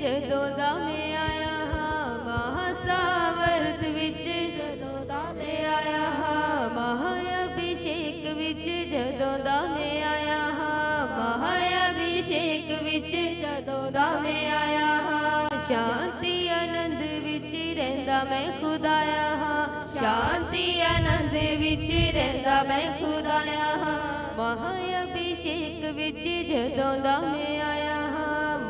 ਜਦੋਂ ਦਾ ਮੈਂ ਆਇਆ ਹਾਂ ਮਹਾਸਾਵਰਤ ਵਿੱਚ। ਜਦੋਂ ਦਾ ਮੈਂ ਆਇਆ ਹਾਂ ਮਹਾ ਅਭਿਸ਼ੇਕ ਵਿੱਚ। ਜਦੋਂ ਦਾ ਮੈਂ ਆਇਆ ਹਾਂ ਮਹਾ ਅਭਿਸ਼ੇਕ ਵਿੱਚ। ਜਦੋਂ ਦਾ ਮੈਂ ਆਇਆ ਹਾਂ, ਸ਼ਾਂਤੀ ਆਨੰਦ ਵਿੱਚ ਰਹਿੰਦਾ ਮੈਂ ਖੁਦਾਇਆ ਹਾਂ। ਸ਼ਾਂਤੀ ਆਨੰਦ ਵਿੱਚ ਰਹਿੰਦਾ ਮੈਂ ਖੁਦਾਇਆ ਹਾਂ। ਮਹਾ ਅਭਿਸ਼ੇਕ ਵਿੱਚ ਜਦੋਂ ਦਾ ਮੈਂ ਆਇਆ ਹਾਂ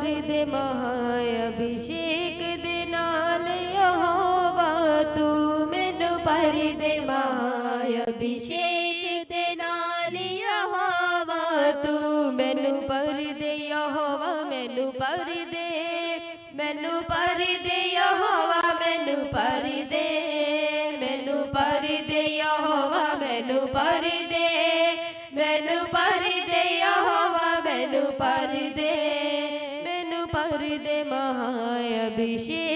ਪਰੀ ਦੇ ਮਹਾ ਅਭਿਸ਼ੇਕ ਦੇ ਨਾਲ ਯਹੋਵਾ, ਤੂੰ ਮੈਨੂੰ ਪਰੀ ਦੇ ਮਹਾ ਅਭਿਸ਼ੇਕ ਦੇ ਨਾਲ ਯਹੋਵਾ, ਤੂੰ ਮੈਨੂੰ ਪਰ ਦੇ ਯਹੋਵਾ, ਮੈਨੂੰ ਪਰ ਦੇ, ਮੈਨੂੰ ਪਰੀ ਦੇ ਯਹੋਵਾ, ਮੈਨੂੰ ਪਰ ਦੇ ਦੇ ਮਹਾ ਅਭਿਸ਼ੇਕ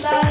감사합니다.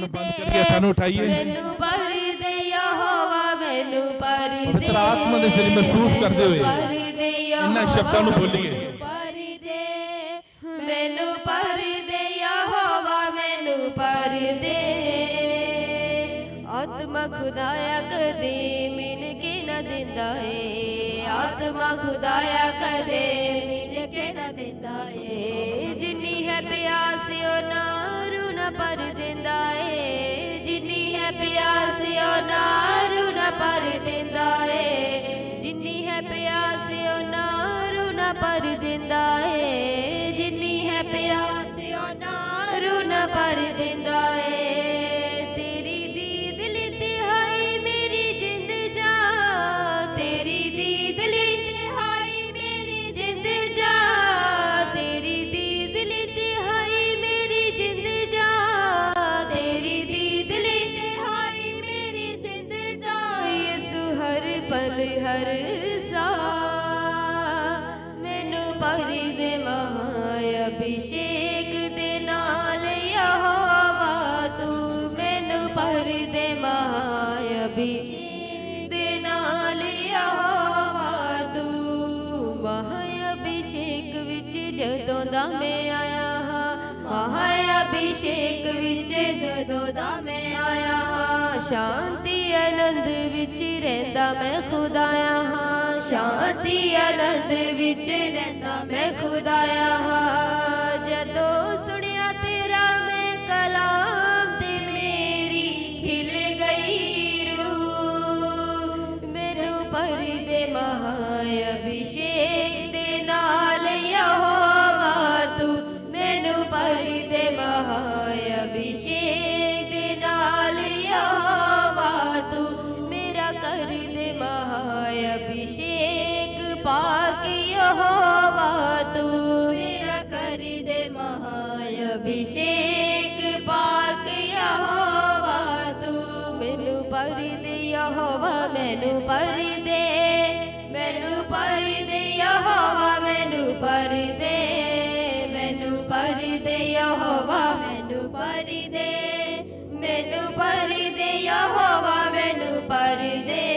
ਨੂੰ ਬੰਦ ਦੇ। ਕਰਕੇ ਹੱਥਾਂ ਨੂੰ ਉਠਾਈਏ। ਮੈਨੂੰ ਭਰ ਦੇ ਯਹੋਵਾ ਮੈਨੂੰ ਭਰ ਦੇ ਪਵਿੱਤਰ ਆਤਮਾ ਦੇ ਜ਼ਰੀਏ ਮਹਿਸੂਸ ਕਰਦੇ ਹੋਏ ਇਹਨਾਂ ਸ਼ਬਦਾਂ ਨੂੰ ਬੋਲੀਏ ਮੈਨੂੰ ਭਰ ਦੇ ਯਹੋਵਾ ਮੈਨੂੰ ਭਰ ਦੇ ਆਤਮਾ ਖੁਦਾਇਆ ਕਦੇ ਮਿਲ ਕੇ ਨਾ ਦਿੰਦਾ ਏ ਆਤਮਾ ਖੁਦਾਇਆ ਕਦੇ ਮਿਲ ਕੇ ਨਾ ਦਿੰਦਾ ਏ ਏ ਜਿੰਨੀ ਹੈ ਪਿਆਸ ਉਹ ਨਾਰੂ ਨਾ ਪਰ ਦਿੰਦਾ ਏ ਜਿੰਨੀ ਹੈ ਪਿਆਸ ਉਹ ਨਾਰੂ ਨਾ ਪਰ ਦਿੰਦਾ ਏ ਜਿੰਨੀ ਹੈ ਪਿਆਸ ਉਹ ਨਾਰੂ ਨਾ ਪਰ ਦਿੰਦਾ ਏ ਜਿੰਨੀ ਹੈ ਪਿਆਸ ਉਹ ਨਾਰੂ ਨਾ ਪਰ ਦਿੰਦਾ ਏ ਜਦੋਂ ਦਾ ਮੈਂ ਆਇਆ ਹਾਂ ਮਹਾ ਅਭਿਸ਼ੇਕ ਵਿੱਚ ਜਦੋਂ ਦਾ ਮੈਂ ਆਇਆ ਸ਼ਾਂਤੀ ਆਨੰਦ ਵਿੱਚ ਰਹਿੰਦਾ ਮੈਂ ਖੁਦਾਇਆ ਹਾਂ, ਸ਼ਾਂਤੀ ਆਨੰਦ ਵਿੱਚ ਰਹਿੰਦਾ ਮੈਂ ਖੁਦਾਇਆ ਹਾਂ। ਮੈਨੂੰ ਦੇ ਮੈਨੂੰ ਭਰ ਦੇ ਯਹੋਵਾ, ਮੈਨੂੰ ਭਰ ਦੇ ਮੈਨੂੰ ਭਰ ਦੇ ਯਹੋਵਾ, ਮੈਨੂੰ ਪਰੀ ਦੇ ਮੈਨੂੰ ਭਰ ਦੇ ਯਹੋਵਾ, ਮੈਨੂੰ ਭਰ ਦੇ